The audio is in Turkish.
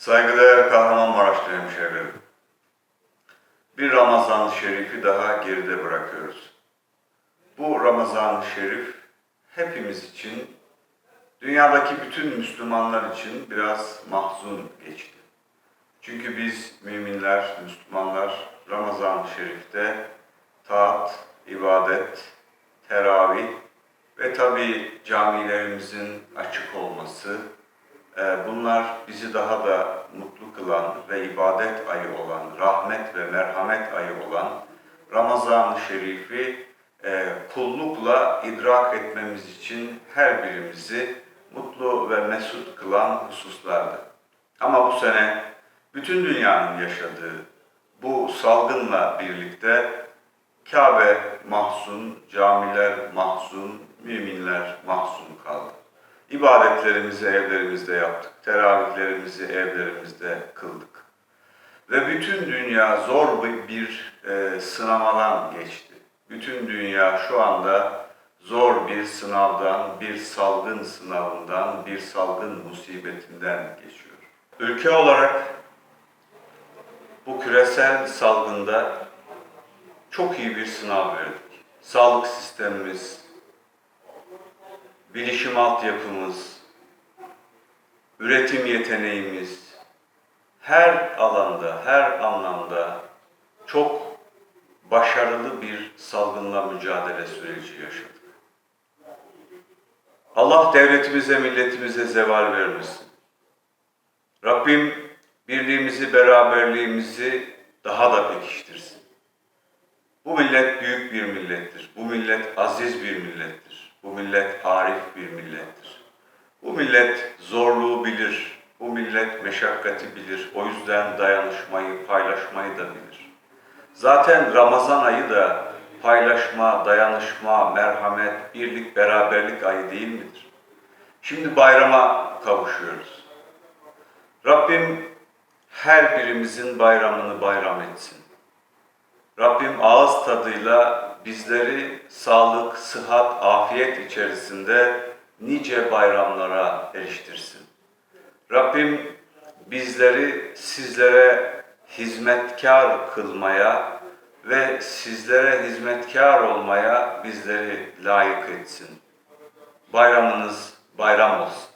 Saygıdeğer Kahramanmaraşlı hemşehrilerim. Bir Ramazan-ı Şerif'i daha geride bırakıyoruz. Bu Ramazan-ı Şerif hepimiz için, dünyadaki bütün Müslümanlar için biraz mahzun geçti. Çünkü biz müminler, Müslümanlar Ramazan-ı Şerif'te taat, ibadet, teravih ve tabi camilerimizin açık olması, bunlar bizi daha da mutlu kılan ve ibadet ayı olan, rahmet ve merhamet ayı olan Ramazan-ı Şerif'i e, kullukla idrak etmemiz için her birimizi mutlu ve mesut kılan hususlardı. Ama bu sene bütün dünyanın yaşadığı bu salgınla birlikte Kabe mahzun, camiler mahzun, müminler mahzun kaldı. İbadetlerimizi evlerimizde yaptık, teravihlerimizi evlerimizde kıldık. Ve bütün dünya zor bir- e, sınamadan geçti. Bütün dünya şu anda zor bir sınavdan, bir salgın sınavından, bir salgın musibetinden geçiyor. Ülke olarak bu küresel salgında çok iyi bir sınav verdik. Sağlık sistemimiz, bilişim altyapımız, üretim yeteneğimiz her alanda, her anlamda çok başarılı bir salgınla mücadele süreci yaşadık. Allah devletimize, milletimize zeval vermesin. Rabbim birliğimizi, beraberliğimizi daha da pekiştirsin. Bu millet büyük bir millettir. Bu millet aziz bir millettir. Bu millet arif bir millettir. Bu millet zorluğu bilir. Bu millet meşakkati bilir. O yüzden dayanışmayı, paylaşmayı da bilir. Zaten Ramazan ayı da paylaşma, dayanışma, merhamet, birlik, beraberlik ayı değil midir? Şimdi bayrama kavuşuyoruz. Rabbim her birimizin bayramını bayram etsin. Rabbim ağız tadıyla bizleri sağlık, sıhhat, afiyet içerisinde nice bayramlara eriştirsin. Rabbim bizleri sizlere hizmetkar kılmaya ve sizlere hizmetkar olmaya bizleri layık etsin. Bayramınız bayram olsun.